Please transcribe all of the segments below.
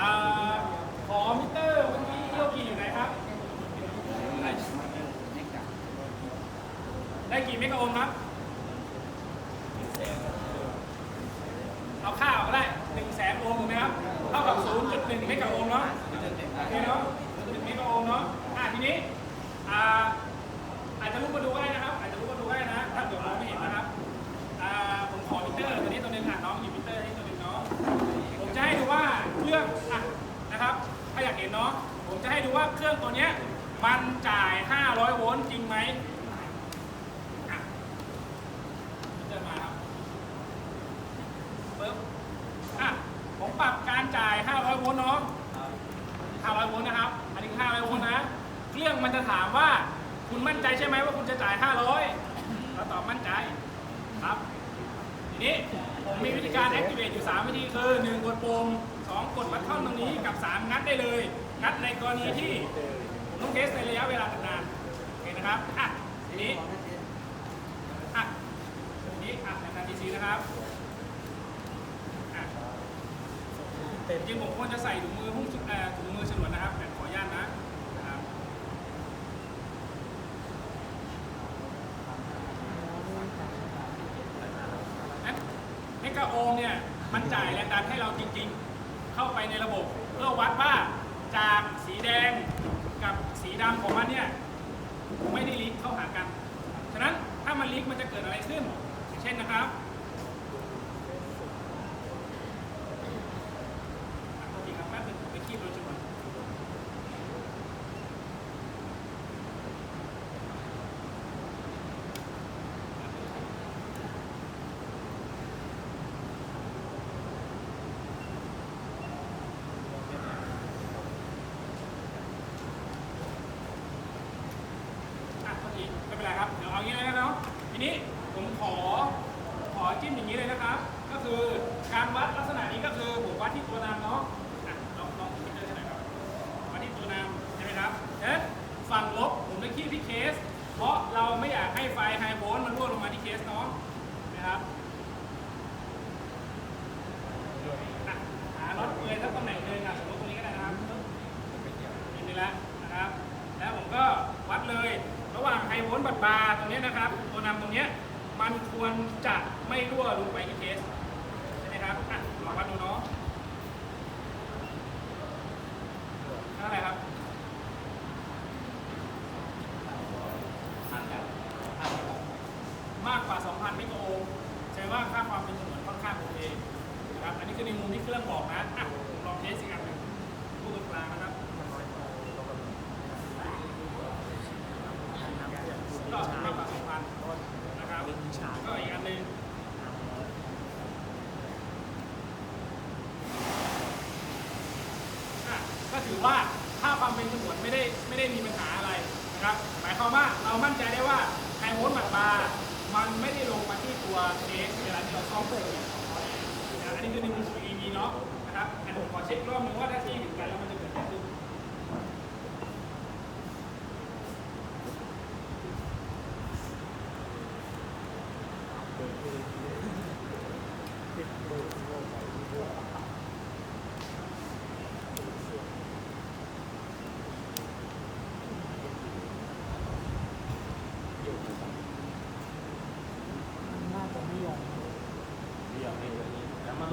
อ่าขอมิเตอร์เมื่อกี้โยกีอยู่ไหนครับ ได้กี่เมกะโอห์มครับ เนาะผมจะให้ดูว่าเครื่องตัวเนี้ยมันจ่าย 500 โวลต์จริงไหมอะมิเตอร์มาครับปึ๊บอะผมปรับการจ่าย 500 โวลต์เนาะ500 โวลต์นะครับ อันนี้ 500 โวลต์นะ เครื่องมันจะถามว่าคุณมั่นใจใช่ไหมว่าคุณจะจ่าย 500เราตอบมั่นใจครับ ทีนี้ผมมีวิธีการ activate อยู่ 3 วิธีคือ 1 กดปุ่ม2 กดวัดเข้าตรงนี้กับ 3 งัดได้เลย งัดในกรณีที่ผมต้องเทสในระยะเวลานานๆโอเคนะครับอะทีนี้อะทีนี้อะในการ DC นะครับอะจริงๆผมควรจะใส่ถุงมือหุ้มเอ่อถุงมือฉนวนนะครับแต่ขออนุญาตนะนะครับงั้นเมกะโอห์มเนี่ยมันจ่ายแรงดันให้เราจริงๆ เข้าไปในระบบเพื่อวัดว่า จากสีแดงกับสีดำของมันเนี่ยไม่ได้ลิงก์เข้าหากัน ฉะนั้นถ้ามันลิงก์มันจะเกิดอะไรขึ้น เช่นนะครับ อะโทษทีครับแป๊บนึงผมไปคีบโดยจุดก่อนอะโทษทีไม่เป็นไรครับ เดี๋ยวเอางี้เลยนะเนาะ ทีนี้ผมขอ อจิ้มอย่างนี้เลยนะครับ ก็คือการวัดลักษณะนี้ก็คือผมวัดที่ตัวนามเนาะลองลองคิดดูหน่อยครับวัดที่ตัวนามใช่ไหมครับเอ๊ะฝั่งลบผมจะคีบที่เคส เพราะเราไม่อยากให้ไฟไฮโวลต์มันรั่วลงมาที่เคสเนาะนะครับอะหาน็อตเปื่อยสักตำแหน่งหนึ่งอะสมมติตรงนี้ก็ได้นะครับนี่นี่แหละนะครับ แล้วผมก็วัดเลย ระหว่างไฮโวลต์บัดบาร์ตรงเนี้ยนะครับ ตัวนำตรงเนี้ยมันควรจะไม่รั่วลงไปที่เคส ใช่ไหมครับ อะลองวัดดูเนาะเท่าไหร่ครับ มากกว่า 2,000มิโครโอห์มแสดงว่าค่าความเป็นฉนวนค่อนข้างโอเคนะครับ อันนี้คือในมุมที่เครื่องบอกนะ อะผมลองเทสอีกอันหนึ่งรูตรงกลางนะครับ ก็มากกว่า 2,000นะครับ ก็อีกอันหนึ่ง อะก็ถือ ว่าถ้าความเป็นฉนวนไม่ได้ไม่ได้มีปัญหาอะไรนะครับ หมายความว่าเรามั่นใจได้ว่าไฮโวลต์บัตบาร์มันไม่ได้ลงมาที่ตัวเคสเวลาที่เราซ่อมเติมอันนี้คือในมุมของ EV เนาะนะครับแต่ผมขอเช็ครอบหนึงว่าถ้าที่ถึงกันแล้วมันจะ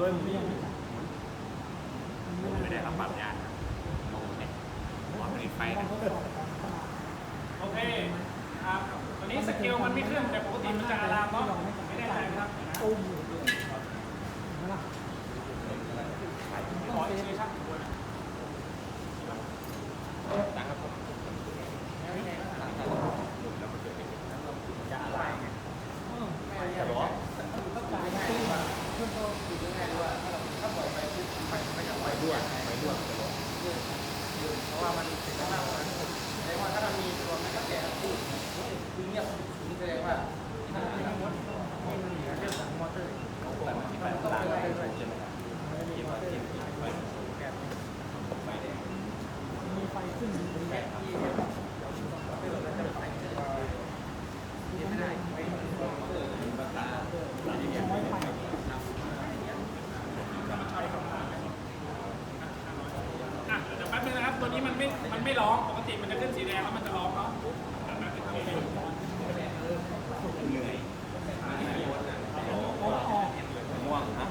todo el día. มันไม่ มันไม่ร้อง ปกติมันจะขึ้นสีแดงแล้วมันจะร้องเนาะ ม่วงนะ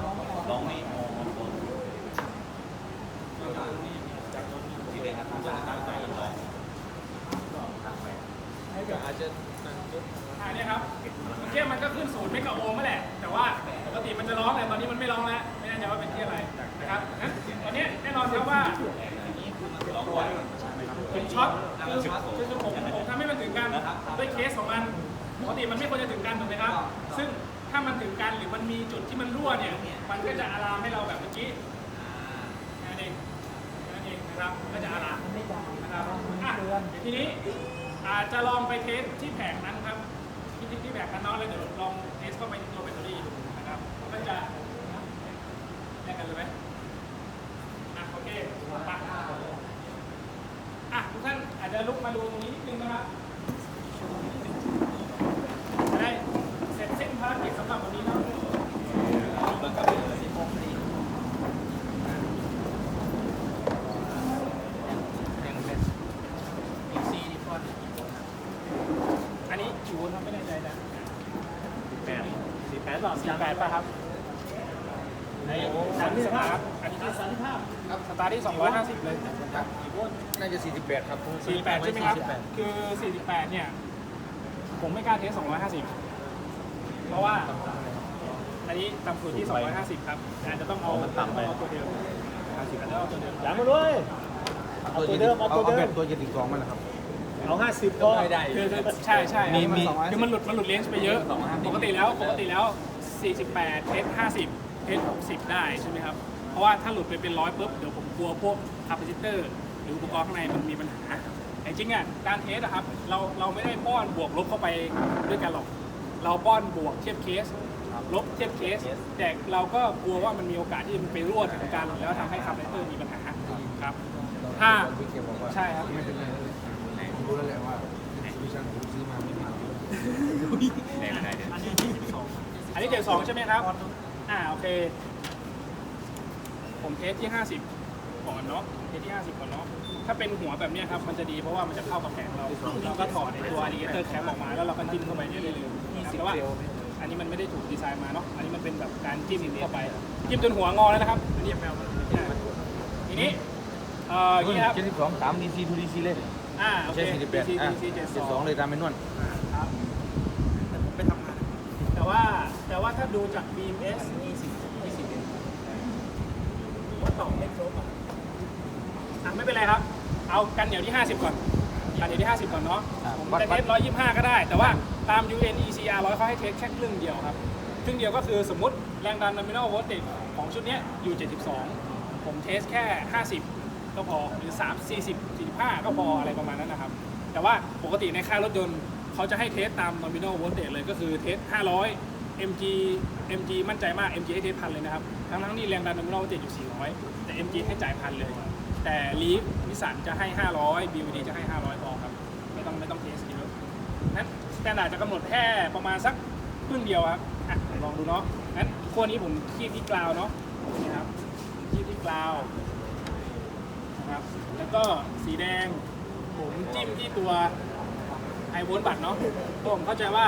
ลองนี่สีแดงครับจะตั้งใจลองอาจจะ อันนี้ครับเมื่อกี้มันก็ขึ้นศูนย์เมกะโอห์มนั่นแหละ แต่ว่าปกติมันจะร้องแต่ตอนนี้มันไม่ร้องแล้ว ไม่แน่ใจว่าเป็นที่อะไรนะครับงั้นตอนนี้แน่นอนครับว่าเป็น ช็อตคือคือคือผมผมทำให้มันถึงกันด้วยเคสของมันปกติมันไม่ควรจะถึงกันถูกไหมครับ ซึ่งถ้ามันถึงกันหรือมันมีจุดที่มันรั่วเนี่ย มันก็จะอะลามให้เราแบบเมื่อกี้นั่นเองนั่นเองนะครับมันก็จะอะลามมันไม่จ่ายนะครับมันอะเตือนทีนี้อาจจะลองไปเทสที่แผงนั้นครับที่ที่ที่แผงกันเนาะแล้วเดี๋ยวลองเทสเข้าไปที่ตัวแบตเตอรี่ดูนะครับมันจะแยกกันเลยไหมอะโอเคไปอะทุกท่านอา จจะลุกมาดูตรงนี้นิดนึงนะครับจะได้เสร็จสิ้นภารกิจสำหรับวันนี้เนาะอันนี้กี่โวลต์ครับไม่แน่ใจนะ แปด สี่แปดหรอสี่แปดป่ะครับในสามที่สตาร์ทอันนี้ที่สามที่ภาพสตาร์ทที่สองร้อยห้าสิบเลย น่าจะ 48ครับสี่แปดใช่ไหมครับ คือสี่สิบแปดเนี่ย ผมไม่กล้าเทสสองร้อยห้าสิบเพราะว่า อันนี้ต่ำสุดที่สองร้อยห้าสิบครับอาจจะต้องเอามันต่ำไป เอาตัวเดิมอาจจะเอาตัวเดิมยังมาด้วย เอาตัวเดิมเอาตัวเดิม แบบตัวเจ็ดสิบสองมันนะครับ เอาห้าสิบก็คือคือใช่ใช่มีมี คือมันหลุดมันหลุดเลนส์ไปเยอะ ปกติแล้วปกติแล้ว 48 เทส 50 เทส 60 ได้ใช่ไหมครับ เพราะว่าถ้าหลุดไปเป็นร้อยปุ๊บ เดี๋ยวผมกลัวพวกคาปาซิเตอร์ หรืออุปกรณ์ข้างในมันมีปัญหา แต่จริงอะการเทสอะครับเราเราไม่ได้ป้อนบวกลบเข้าไปด้วยกันหรอก เราป้อนบวกเทียบเคส ลบเทียบเคส แต่เราก็กลัวว่ามันมีโอกาสที่มันไปรั่วถึงกันแล้วทำให้คาปาซิเตอร์มีปัญหาครับถ้าพี่เกียวบอกว่าใช่ครับไม่เป็นไรรู้แล้วแหละว่าวิชั่นผมซื้อมาไม่มีไหนไหนเดี๋ยวอันนี้72อันนี้72ใช่ไหมครับอ่าโอเค ผมเทสที่50 ก่อนเนาะเทสที่50ก่อนเนาะถ้าเป็นหัวแบบเนี้ยครับมันจะดีเพราะว่ามันจะเข้ากับแผงเราเราก็ถอดในตัวอะดีเตอร์แคปออกมาแล้วเราก็จิ้มเข้าไปได้เลยนะครับแต่ว่าอันนี้มันไม่ได้ถูกดีไซน์มาเนาะอันนี้มันเป็นแบบการจิ้มเข้าไปจิ้มจนหัวงอแล้วนะครับอันนี้แมวทีนี้เอ่ออย่างนี้ครับเจ็ดสิบสองสามดีซีทูดีซีเลยอ่าโอเค ใช่สี่สิบแปด DC อะ DC เจ็ดสองเลยตามไปนวล ครับแต่ว่าแต่ว่าถ้าดูจาก BMS ว่าต่อไม่ครบอะ อะไม่เป็นไรครับ เอากันเหนียวที่ 50 ก่อน กันเหนียวที่ 50 ก่อนเนาะผมจะเทส125 ก็ได้ แต่ว่าตาม UN ECR 100เขาให้เทสแค่ครึ่งเดียวครับ ครึ่งเดียวก็คือสมมติแรงดัน nominal voltage ของชุดเนี้ยอยู่ 72 ผมเทสแค่ 50 ก็พอ หรือ 3 40 45 ก็พออะไรประมาณนั้นนะครับ แต่ว่าปกติในค่ายรถยนต์เขาจะให้เทสตาม nominal voltage เลยก็คือเทส 500 MG MG มั่นใจมาก MG ให้เทสพันเลยนะครับ ทั้งทั้งๆที่แรงดัน nominal voltage อยู่ 400 แต่ MG ให้จ่ายพันเลย แต่ลีฟนิสันจะให้ 500 BVD จะให้ 500พอครับ ไม่ต้องไม่ต้องเทสเยอะนั้นสแตนดาร์ดจะกำหนดแค่ประมาณสักครึ่งเดียวครับอะลองดูเนาะงั้นขั้วนี้ผมคีบที่กราวเนาะนี่ครับคีบที่กราวนะครับแล้วก็สีแดงผมจิ้มที่ตัวไอโวลต์บัตเนาะผมเข้าใจว่า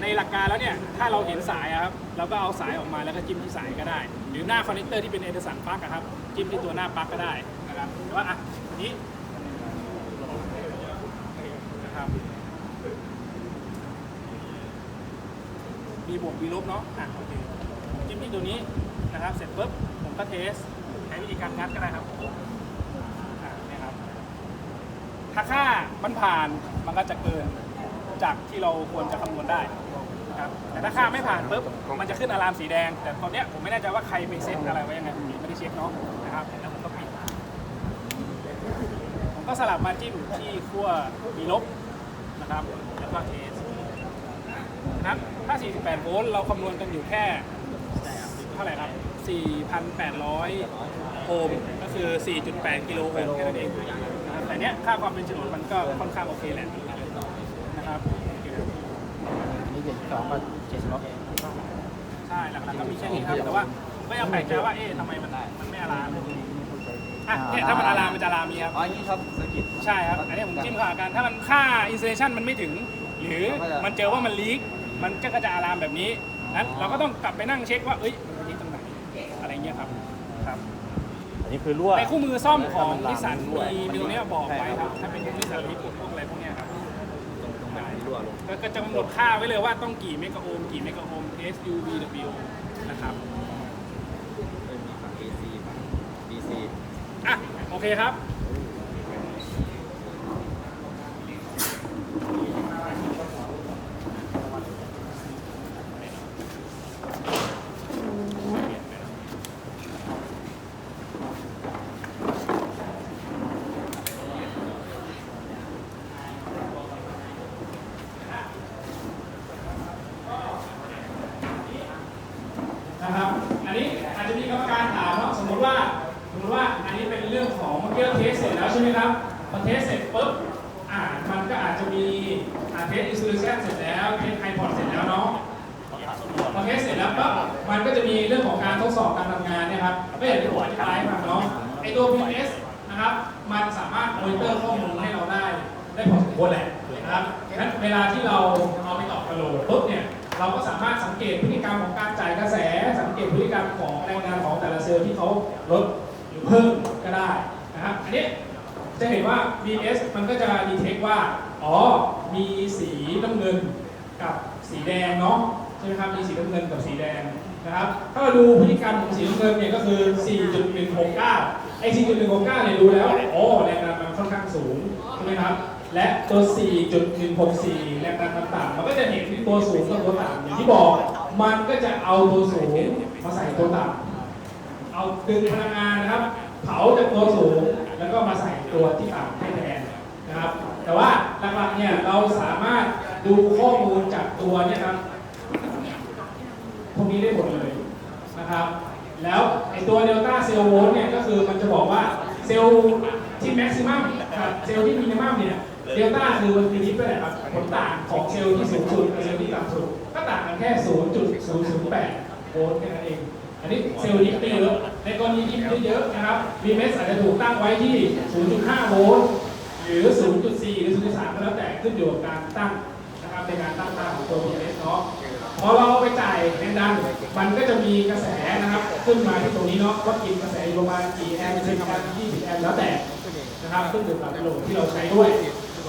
ในหลักการแล้วเนี่ย ถ้าเราเห็นสายครับเราก็เอาสายออกมาแล้วก็จิ้มที่สายก็ได้ หรือหน้าคอนเนคเตอร์ที่เป็นเอเดอร์สันปลั๊กครับ จิ้มที่ตัวหน้าปลั๊กก็ได้ นะครับแต่ว่าอะนี้นะครับมีบวกมีลบเนาะอะโอเคจิ้มที่ตัวนี้นะครับ เสร็จปุ๊บผมก็เทสใช้วิธีการงัดก็ได้ครับอะเนี่ยครับ ถ้าค่ามันผ่านมันก็จะเกินจากที่เราควรจะคำนวณได้ครับแต่ถ้าค่าไม่ผ่านปุ๊บมันจะขึ้นอะลามสีแดง แต่ตอนเนี้ยผมไม่แน่ใจว่าใครไปเซ็ตอะไรไว้ยังไงผมไม่ได้เช็คเนาะนะครับแล้วผมก็ปิด ผมก็สลับมาจิ้มที่ขั้วมีลบนะครับแล้วก็เทสนะครับถ้า 48 โวลต์เราคำนวณกันอยู่แค่เท่าไหร่ครับ 4,800 โอห์มก็คือ 4.8 กิโลโอห์มแค่นั้นเองนะครับแต่เนี้ยค่าความเป็นฉนวนมันก็ค่อนข้างโอเคแหละนะครับโอเคนี่เจ็ดสิบสองก็เจ็ดสิบสองใช่ หลักๆก็มีแค่นี้ครับ แต่ว่าผมก็ยังแปลกใจว่าเอ๊ะทำไมมันมันไม่อาลาม อะเนี่ยถ้ามันอะลามมันจะอะลามนี้ครับ อ๋ออันนี้ครับสกิด ใช่ครับ อันนี้ผมจิ้มเข้าหากันถ้ามันค่าอินส l เลชันมันไม่ถึง หรือมันเจอว่ามันลีก มันก็จะอะลามแบบนี้นั้นเราก็ต้องกลับไปนั่งเช็คว่า เอ้ยมันลีกตรงไหน อะไรเงี้ยครับ ครับ อันนี้คือรั่ว ในคู่มือซ่อมของนิสสันมีมีตรงเนี้ยบอกไว้ครับ ถ้าเป็นนิสสันญี่ปุ่นพวกอะไรพวกเนี้ยครับ ตรงไหนรั่วลง ก็ก็จะกำหนดค่าไว้เลยว่าต้องกี่เมกะโอห์มกี่เมกะโอห์ม SU VW นะครับ ไม่มีฝั่ง AC ฝั่ง DC อะ โอเคครับ อันนี้อาจจะมีกรรมการถามเนาะสมมติว่า สมมติว่าอันนี้เป็นเรื่องของเมื่อกี้เราเทสเสร็จแล้วใช่ไหมครับพอเทสเสร็จปุ๊บ อ่า มันก็อาจจะมีอ่าเทสอินสตูชันเสร็จแล้ว เทสไฮพอดเสร็จแล้วเนาะ พอเทสเสร็จแล้วปั๊บ มันก็จะมีเรื่องของการทด สอบการทำงานเนะครับไม่อย่างที่ผมอธิบายให้ฟังเนาะไอตัว PS นะครับ มันสามารถมอนิเตอร์ข้อมูลให้เราได้ ได้พอสมควรแหละนะครับงั้นเวลาที่เราเอาไปต่อกระโหลกปุ๊บเนี่ยเราก็สามารถสังเกตพฤติกรรมของการจ่ายกระแส สังเกตพฤติกรรมของแรงงานของแต่ละเซลล์ที่เขาลดหรือเพิ่มก็ได้นะครับอันนี้จะเห็นว่า VS มันก็จะดีเทคว่า อ๋อ มีสีน้ำเงินกับสีแดงเนาะใช่ไหมครับ มีสีน้ำเงินกับสีแดง นะครับ ถ้าเราดูพฤติกรรมของสีน้ำเงินเนี่ยก็คือ 4.169 ไอ้ 4.169 เนี่ยดูแล้ว โอ้ แรงดันมันค่อนข้างสูง ใช่ไหมครับ และตัว 4.164 แรงดันมันต่ำมันก็จะเห็นที่ตัวสูงกับตัวต่ำอย่างที่บอก มันก็จะเอาตัวสูงมาใส่ตัวต่ำ เอาดึงพลังงานนะครับ เผาจากตัวสูง แล้วก็มาใส่ตัวที่ต่ำให้แทนนะครับ แต่ว่าหลักๆเนี่ยเราสามารถดูข้อมูลจากตัวเนี่ยครับ พวกนี้ได้หมดเลยนะครับ แล้วไอตัวเดลต้าเซลล์โวลต์เนี่ยก็คือมันจะบอกว่าเซลล์ที่แม็กซิมัมกับเซลล์ที่มินิมัมเนี่ยเดลต้าคือมันคือทิปไปแหละครับผลต่างของเซลล์ที่สูงสุดกับเซลล์ที่ต่ำสุดก็ต่างกันแค่ 0.008โวลต์แค่นั้นเอง อันนี้เซลล์ดิฟไม่เยอะในกรณีดิฟเยอะนะครับ VMS อาจจะถูกตั้งไว้ที่ 0.5 โวลต์หรือ 0.4 หรือ 0.3 ก็แล้วแต่ขึ้นอยู่กับการตั้งนะครับในการตั้งค่าของตัว VMS เนาะ พอเราเอาไปจ่ายแรงดัน มันก็จะมีกระแสนะครับ ขึ้นมาที่ตรงนี้เนาะว่ากินกระแสอยู่ประมาณกี่แอมป์10แอมป์20แอมป์แล้วแต่นะครับขึ้นอยู่กับโหลดที่เราใช้ด้วย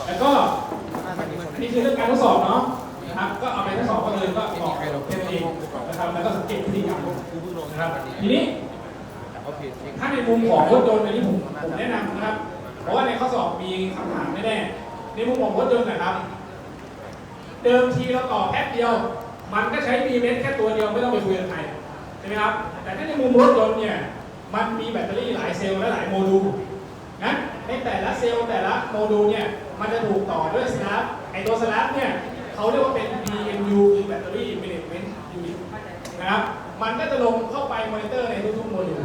แล้วก็อันนี้คือเรื่องการทดสอบเนาะนะครับก็เอาไปทดสอบก็เลยก็บอกแค่นั้นเองนะครับแล้วก็สังเกตพฤติกรรมนะครับทีนี้ถ้าในมุมของรถยนต์อันนี้ผมผมแนะนำนะครับ เพราะว่าในข้อสอบมีคำถามแน่ๆในมุมของรถยนต์นะครับ เดิมทีเราต่อแอปเดียว มันก็ใช้ BMS แค่ตัวเดียวไม่ต้องไปคุยกับใครใช่ไหมครับ แต่ถ้าในมุมรถยนต์เนี่ย มันมีแบตเตอรี่หลายเซลล์และหลายโมดูลงั้นในแต่ละเซลล์แต่ละโมดูลเนี่ย มันจะถูกต่อด้วยสลับไอตัวสลับเนี่ยเขาเรียกว่าเป็น BMU คือแบตเตอรี่ Management Unit นะครับ มันก็จะลงเข้าไปมอนิเตอร์ในทุกๆโมดูล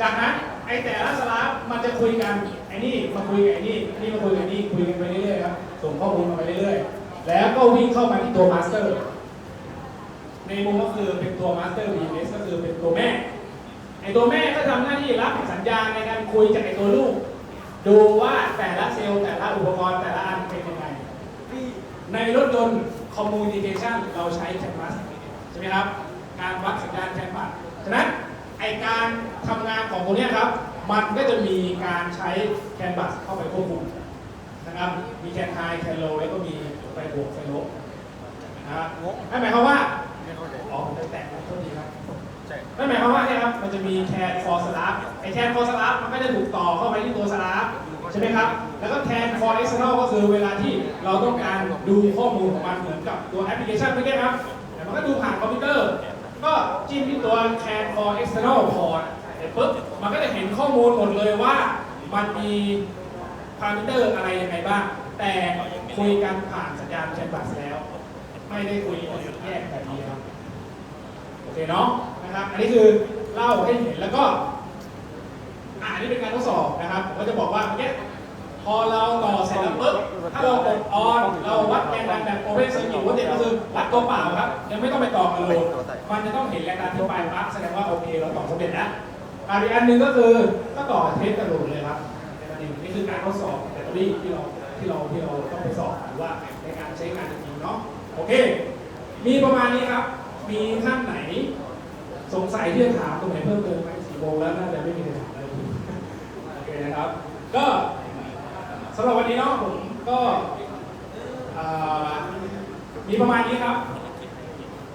จากนั้นไอแต่ละสลับมันจะคุยกันไอ้นี่มาคุยกับไอนี่ไอ้นี่มาคุยกับไอ้นี่คุยกันไปเรื่อยๆครับส่งข้อมูลมาไปเรื่อยๆ แล้วก็วิ่งเข้ามาที่ตัวมาสเตอร์ ในมุมก็คือเป็นตัวมาสเตอร์ BMS ก็คือเป็นตัวแม่ ไอตัวแม่ก็ทำหน้าที่รับสัญญาณในการคุยจากไอตัวลูก ดูว่าแต่ละเซลล์แต่ละอุปกรณ์แต่ละอันเป็นยังไง ในรถยนต์คอมมูนิเคชันเราใช้แคนวัสใช่ไหมครับ การวัดสัญญาณแคนวัสฉะนั้นไอการทำงานของตัวเนี้ยครับ มันก็จะมีการใช้แคนวัสเข้าไปควบคุมนะครับ มีแคนไฮแคนโลแล้วก็มี ไฟบวกไฟลบนะครับนั่นหมายความว่าไม่เข้าใจอ๋อผมจะแตะขอโทษทีครับใช่นั่นหมายความว่าเนี่ยครับมันจะมีแคนฟอร์สลับไอแคนฟอร์สลับมันก็จะถูกต่อเข้าไปที่ตัวสลับใช่ไหมครับ แล้วก็แคนฟอร์เอ็กซ์เนก็คือเวลาที่เราต้องการดูข้อมูลของมันเหมือนกับตัวแอปพลิเคชันไม่ใช่ครับแต่มันก็ดูผ่านคอมพิวเตอร์ ก็จิ้มที่ตัว can for external port เสร็จปุ๊บมันก็จะเห็นข้อมูลหมดเลยว่ามันมีพารามิเตอร์อะไรยังไงบ้าง แต่คุยกันผ่านสั ญาณแชทบัสแล้ว ไม่ได้คุยแยกแบบนี้ครับโอเคเนาะนะครับ อันนี้คือเล่าให้เห็นแล้วก็อ่าอันนี้เป็นการทดสอบนะครับผมก็จะบอกว่าเนี้ยพอเราต่อเสร็จแล้วปุ๊บถ้าเรากดออนเราวัดแรงดันแบบโอเพนเซอร์กิตวัดเด็ก็คือวัดตัวเปล่าครับ ยังไม่ต้องไปต่อกันโลดมันจะต้องเห็นแรงดันที่ปลายปั๊บแสดงว่าโอเคเราต่อสำเร็จแล้วอีกอันหนึ่งก็คือก็ต่อเทสกระโดดเลยครับในประเด็นนี่คือการทดสอบแบตเตอรี่ที่เรา ที่เราที่เราต้องไปสอบหรือว่าในการใช้งานจริงเนาะโอเค มีประมาณนี้ครับ มีท่านไหน สงสัยที่จะถามตรงไหนเพิ่มเติมไหมสี่โมงแล้วน่าจะไม่มีใครถามอะไรโอเคนะครับ ก็สำหรับวันนี้เนาะผมก็มีประมาณนี้ครับ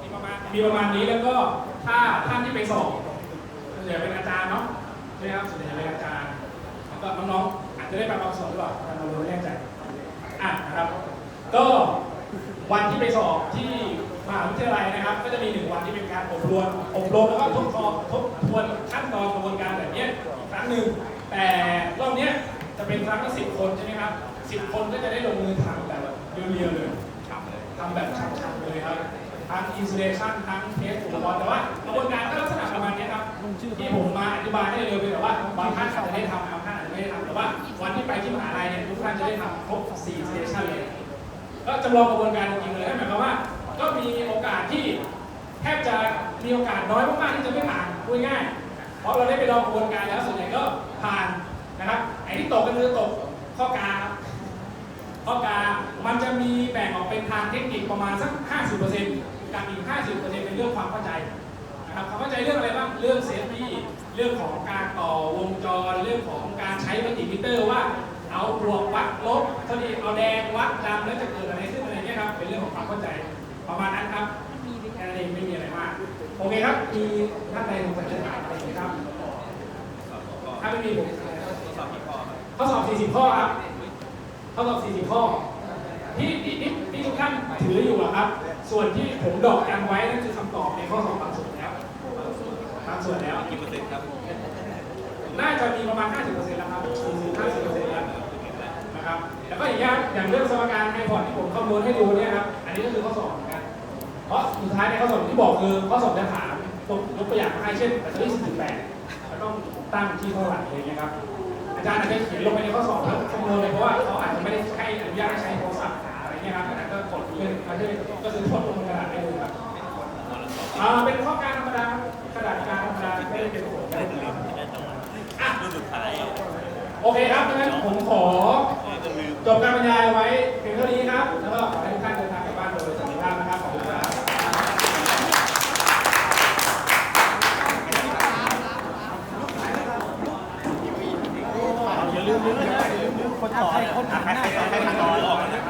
มีประมาณมีประมาณนี้แล้วก็ถ้าท่านที่ไปสอบส่วนใหญ่เป็นอาจารย์เนาะใช่ไหมครับส่วนใหญ่เป็นอาจารย์แล้วก็น้องๆอาจจะได้ไปบางส่วนหรือเปล่าอาจารย์เราไม่แน่ใจ อะนะครับ ก็วันที่ไปสอบที่มหาวิทยาลัยนะครับ ก็จะมีหนึ่งวันที่เป็นการอบรมอบรมแล้วก็ทบทวนทบทวนขั้นตอนกระบวนการแบบนี้ครั้งหนึ่งแต่รอบนี้จะเป็นครั้งละสิบคนใช่ไหมครับสิบคนก็จะได้ลงมือทำแบบเรียวๆเลยทำแบบชัดๆเลยครับทั้งอินส l เลชันทั้งเทสอุปกรณ์แต่ว่ากระบวนการก็ลักษณะประมาณนี้ครับที่ผมมาอธิบายให้เร็วไปแต่ว่าบางท่านอาจจะได้ทำ ได้ทำแต่ว่าวันที่ไปที่มหาลัยเนี่ยทุกท่านจะได้ทำครบ4 station เลยก็จำลองกระบวนการจริงๆเลยนั่นหมายความว่า ก็มีโอกาสที่แทบจะมีโอกาสน้อยมากๆที่จะไม่ผ่านพูดง่ายเพราะเราได้ไปลองกระบวนการแล้วส่วนใหญ่ก็ผ่านนะครับไอ้ที่ตกก็คือตกข้อกาครับข้อกา มันจะมีแบ่งออกเป็นทางเทคนิคประมาณสัก 50%กับอีก 50%เป็นเรื่องความเข้าใจนะครับความเข้าใจเรื่องอะไรบ้าง เรื่องเซฟตี้ เรื่องของการต่อวงจรเรื่องของการใช้มัลติมิเตอร์ว่าเอาบวกวัดลบเท่านี้เอาแดงวัดดำแล้วจะเกิดอะไรขึ้นอะไรเงี้ยครับ เป็นเรื่องของความเข้าใจประมาณนั้นครับแค่นั้นเองไม่มีอะไรมากโอเคครับมีท่านใดสงสัยจะถามอะไรไหมครับถ้าไม่มีผมข้อสอบ40ข้อครับข้อสอบ40ข้อที่ที่ที่ทุกท่านถืออยู่อะครับ ส่วนที่ผมดอกกันไว้นั่นคือคำตอบในข้อสอบบางส่วน แล้วบางส่วนแล้วกี่เปอร์เซ็นต์ครับน่าจะมีประมาณ 50%แล้วครับ40 50%แล้วนะครับแล้วก็อย่างอย่างเรื่องสมการไฮพอร์ตที่ผมคำนวณให้ดูเนี่ยครับอันนี้ก็คือข้อสอบเหมือนกันเพราะสุดท้ายในข้อสอบที่บอกคือข้อสอบจะถามยกตัวอย่างมาให้เช่นแบตเตอรี่48แล้วต้องตั้งที่เท่าไหร่อะไรเงี้ยครับอาจารย์อาจจะเขียนลงไปในข้อสอบแล้วคำนวณเลยเพราะว่าเขาอาจจะไม่ได้ให้อนุญาตให้ใช้โทรศัพท์อะไรเงี้ยครับอาจารย์ก็กดเลยอันนี้ก็คือทดลงกระดาษได้เลยครับ อ่าเป็นข้อการธรรมดาครับกระดาษการธรรมดาไม่ได้เป็นโขการนะครับอะนสุดท้ายโอเคครับดังนั้นผมขอจบการบรรยายไว้เพียงเท่านี้ครับ แล้วก็ขอให้ทุกท่านเดินทางกลับบ้านโดยสวัสดิภาพนะครับ ขอบคุณครับอย่าลืมลืมคนต่อคนหน้าใครใครใครต่อ